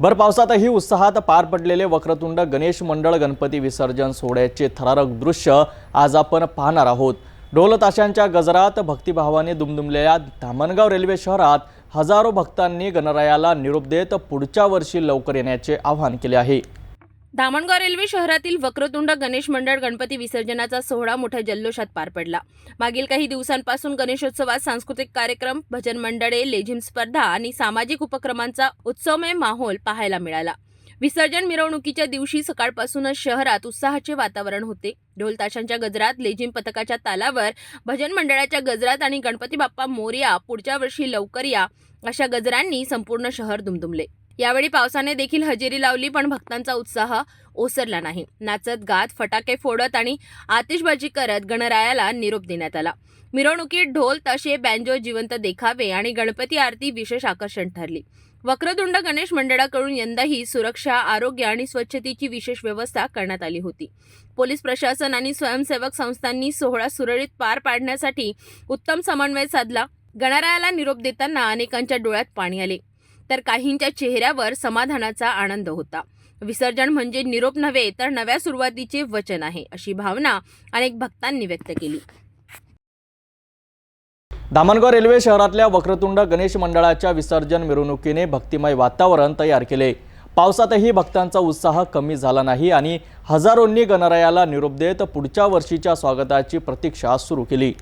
भर पावसातही उत्साहात पार पडलेले वक्रतुंड गणेश मंडळ गणपती विसर्जन सोहळ्याचे थरारक दृश्य आज आपण पाहणार आहोत. ढोलताशांच्या गजरात भक्तिभावाने दुमदुमलेल्या धामणगाव रेल्वे शहरात हजारो भक्तांनी गणरायाला निरोप देत पुढच्या वर्षी लवकर येण्याचे आवाहन केले आहे. धामणगाव रेल्वे शहरातील वक्रतुंड गणेश मंडळ गणपती विसर्जनाचा सोहळा मोठ्या जल्लोषात पार पडला. मागील काही दिवसांपासून गणेशोत्सवात सांस्कृतिक कार्यक्रम भजन मंडळे लेझिम स्पर्धा आणि सामाजिक उपक्रमांचा उत्सवमय माहोल पाहायला मिळाला. विसर्जन मिरवणुकीच्या दिवशी सकाळपासूनच शहरात उत्साहाचे वातावरण होते. ढोल ताशांच्या गजरात लेझिम पथकाच्या तालावर भजन मंडळाच्या गजरात आणि गणपती बाप्पा मोरया पुढच्या वर्षी लवकर या अशा गजरांनी संपूर्ण शहर दुमदुमले. यावेळी पावसाने देखील हजेरी लावली पण भक्तांचा उत्साह ओसरला नाही. नाचत गात फटाके फोडत आणि आतिषबाजी करत गणरायाला निरोप देण्यात आला. मिरवणुकीत ढोल तसे बँजो जिवंत देखावे आणि गणपती आरती विशेष आकर्षण ठरली. वक्रतुंड गणेश मंडळाकडून यंदाही सुरक्षा आरोग्य आणि स्वच्छतेची विशेष व्यवस्था करण्यात आली होती. पोलीस प्रशासन आणि स्वयंसेवक संस्थांनी सोहळा सुरळीत पार पाडण्यासाठी उत्तम समन्वय साधला. गणरायाला निरोप देताना अनेकांच्या डोळ्यात पाणी आले. तर काहींच्या चेहऱ्यावर समाधानाचा आनंद होता. विसर्जन म्हणजे निरोप नव्हे तर नव्या सुरुवातीचे वचन आहे अशी भावना अनेक भक्तांनी व्यक्त केली. धामणगाव रेल्वे शहरातल्या वक्रतुंड गणेश मंडळाच्या विसर्जन मिरवणुकीने भक्तिमय वातावरण तयार केले. पावसातही भक्तांचा उत्साह कमी झाला नाही आणि हजारोंनी गणरायाला निरोप देत पुढच्या वर्षीच्या स्वागताची प्रतीक्षा सुरू केली.